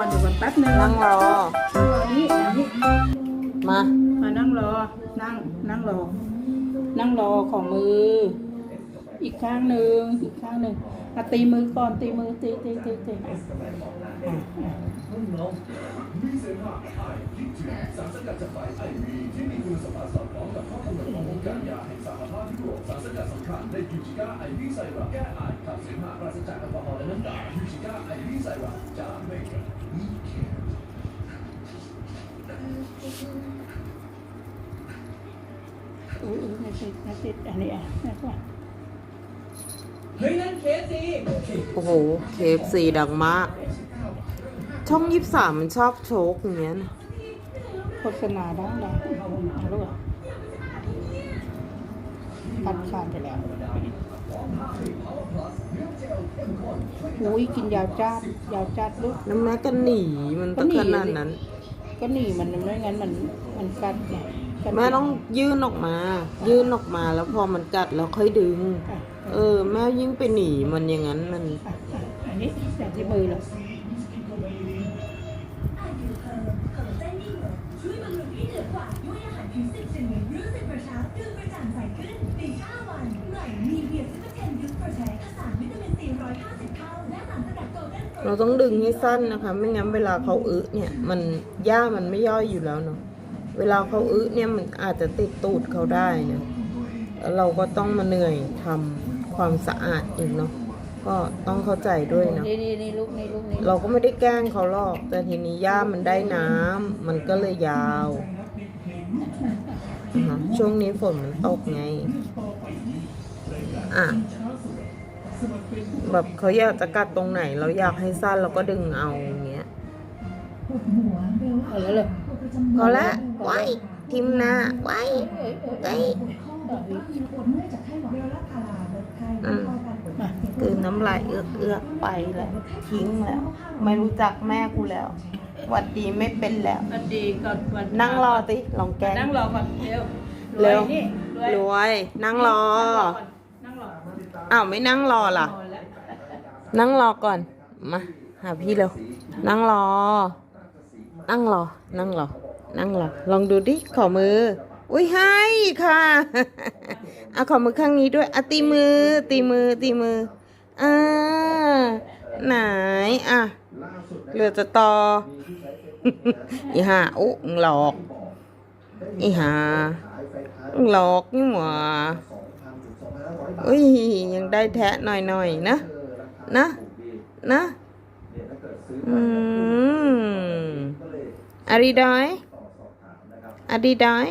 ก่อนเดี๋ยวก่อนแป๊บนึงนั่งรอ รอนี่อย่างนี้มา มานั่งรอ นั่ง นั่งรอ นั่งรอของมือ อีกข้างหนึ่งอีกข้างหนึ่งตีมือก่อนตีมือตีตีตีตี อะอะอะอุ้ยอุ้ยไม่ติดไม่ติดอันนี้อะนี่ก่อนเฮ้ยนั่นเคสสิโอ้โห KFC ดังมาก ช่องยี่สามมันชอบโชกอย่างเงี้ยนะโฆษณาดังดังเอาลูกอะตัดขาดไปแล้วอุ้ยกินยาวจัดยาวจัดลูกแล้วแม่ก็หนีมันต้องก็ขหนีนาดนั้น ก็หนีมันไม่งั้นมันมันกัดไง กัดแม่ต้องยื่นออกมา ยื่นออกมาแล้วพอมันกัดแล้วค่อยดึง อะเออ แม่ยิ่งไปหนีมันอย่างนั้นมัน อะอะอันนี้อย่างที่มือเลยช่วยบำรุงให้เหนือกว่าด้วยอาหารพิเศษชนิดรู้สึกกระชับดูกระจ่างใสขึ้นใน5วันใหม่มีเวียซุปเปอร์เทนยูโปรเทคสารวิตามินซี150เท่าและสารสกัดโกลเด้นเราต้องดึงให้สั้นนะคะ ไม่งั้นเวลาเขาอึเนี่ย มันหญ้ามันไม่ย่อยอยู่แล้วเนาะ เวลาเขาอึเนี่ยมันอาจจะติดตูดเขาได้นะแล้วเราก็ต้องมาเหนื่อยทำความสะอาดอีกเนาะก็ต้องเข้าใจด้วยเนาะนี่นี่นี่ลูกนี่ลูกนี่เราก็ไม่ได้แกล้งเขาหรอก แต่ทีนี้หญ้ามันได้น้ำมันก็เลยยาวอ่าฮะช่วงนี้ฝนมันตกไง อะ แบบเขาอยากจะกัดตรงไหน เราอยากให้สั้นเราก็ดึงเอาอย่าง เงี้ยเอาแล้วเลยพอละไว้ทิมหน้าไว้ไว้อืมคือน้ำลายเอื้อกเอื้อกไปแล้วทิ้งแล้ว ไม่รู้จักแม่กูแล้วหวัดดีไม่เป็นแล้วสวัสดีก่อนวันนั่งรอติลองแกล้ง นั่งรอก่อนเร็วเร็ว นี่รวยรวย นั่งรอ นั่งรอก่อนอ้าวไม่นั่งรอล่ะนอนแล้วนั่งรอก่อน มา หาพี่เร็ว นั่งรอ นั่งรอ นั่งรอ นั่งรอ ลองดูดิ ขอมือ อุ้ยให้ค่ะ เอาขอมือข้างนี้ด้วยอะตีมือ ตีมือ ตีมือ อ่า ไหน อะเหลือจะต่อ อีห่าอุ๊งหลอก อีห่าหลอกนี่หว่าอุ้ย ยังได้แทะหน่อยๆนะ นะ นะ อืม อารีดอยอารีดอย